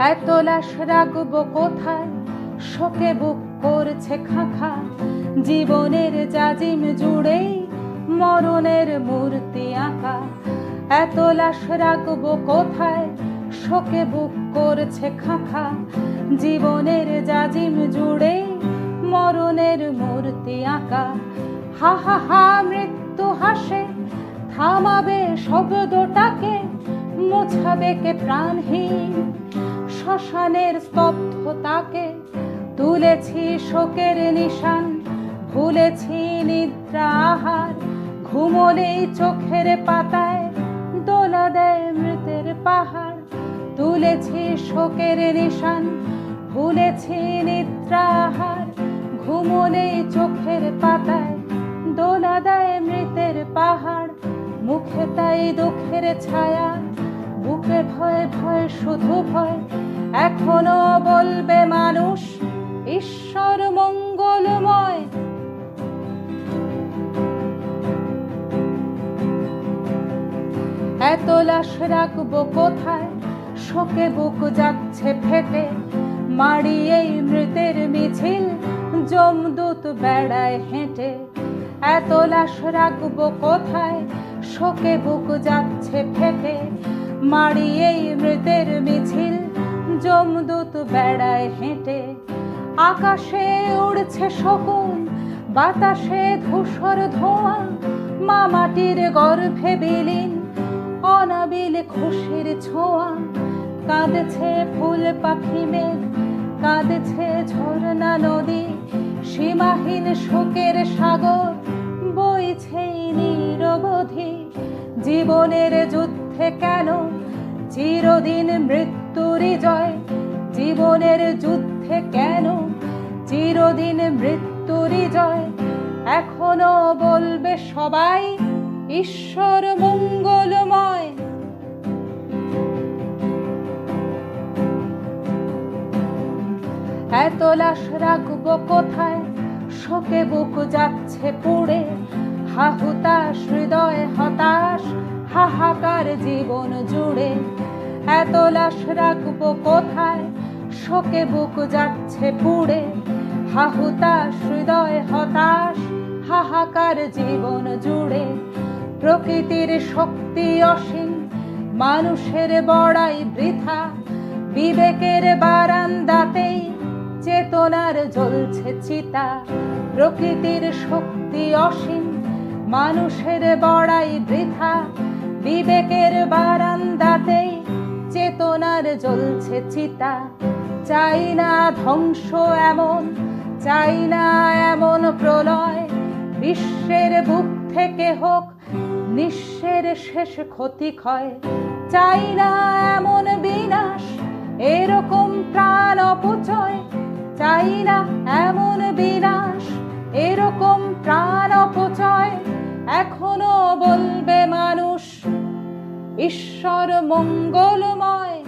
এত লাশ রাখব কোথায়? শোকে বুক করছে খাখা। জীবনের জাজিম জুড়েই মরণের মূর্তি আঁকা। এত লাশ রাখব কোথায়? শোকে বুক করছে খাখা। জীবনের জাজিম জুড়েই মরণের মূর্তি আঁকা। হা হা হা, মৃত্যু হাসে। থামাবে শব্দটাকে, মোছাবে কে প্রাণহীন। শ্মশানের স্তব্ধতাকে, তুলেছি শোকের নিশান, ভুলেছি নিদ্রা আহার ঘুমলেই চোখের পাতায়, দোলা দেয় মৃতের পাহাড়, তুলেছি শোকের নিশান, ভুলেছি নিদ্রা আহার ঘুমলেই চোখের পাতায়, দোলা দেয় মৃতের পাহাড়, মুখে তাই দুঃখের ছায়া, বুকে ভয় ভয় শুধু ভয় এখনও বলবে মানুষ, ঈশ্বর মঙ্গলময়। এত লাশ রাখব কোথায়? শোকে বুক যাচ্ছে ফেটে। মাড়িয়েই মৃতের মিছিল জমদূত বেড়ায় হেঁটে। এত লাশ রাখব কোথায়? শোকে বুক যাচ্ছে ফেটে। মাড়িয়েই মৃতের মিছিল জমদূত বেড়ায় হেঁটে। আকাশে উড়ছে শকুন, বাতাসে ধূসর ধোঁয়া, মা মাটির গর্ভে বিলীন, অনাবিল খুশির ছোঁয়া। কাঁদছে ফুল পাখি মেঘ, কাঁদছে ঝর্ণা নদী, সীমাহীন শোকের সাগর, বইছে নিরবধি। জীবনের যুদ্ধে কেন চিরদিন মৃত্যুর জয়? জীবনের যুদ্ধে কেন চিরদিন মৃত্যুর জয়? এখনও বলবে সবাই, ঈশ্বর মঙ্গলময়। এত লাশ রাখব কোথায়? শোকে বুক যাচ্ছে পুড়ে। হাহুতাশ হৃদয়, হতাশ, হাহাকার জীবন জুড়ে। এত লাশ রাখব কোথায়? শোকে বুক যাচ্ছে পুড়ে। হাহুতাশ হৃদয় হতাশ, হাহাকার জীবন জুড়ে। প্রকৃতির শক্তি অসীম, মানুষের বড়াই বৃথা। বিবেকের বারান্দাতেই চেতনার জ্বলছে চিতা। প্রকৃতির শক্তি অসীম, মানুষের বড়াই বৃথা। বিবেকের বারান্দাতেই চেতনার জ্বলছে চিতা। চাই না ধ্বংস এমন, চাই না এমন প্রলয়। বিশ্বের বুক থেকে হোক নিঃস্বের শেষ ক্ষতি ক্ষয়। চাই না এমন বিনাশ, এরকম প্রাণ অপচয়। চাই না এমন বিনাশ, এরকম প্রাণ অপচয়। এখনও বলবে মানুষ, ঈশ্বর মঙ্গলময়।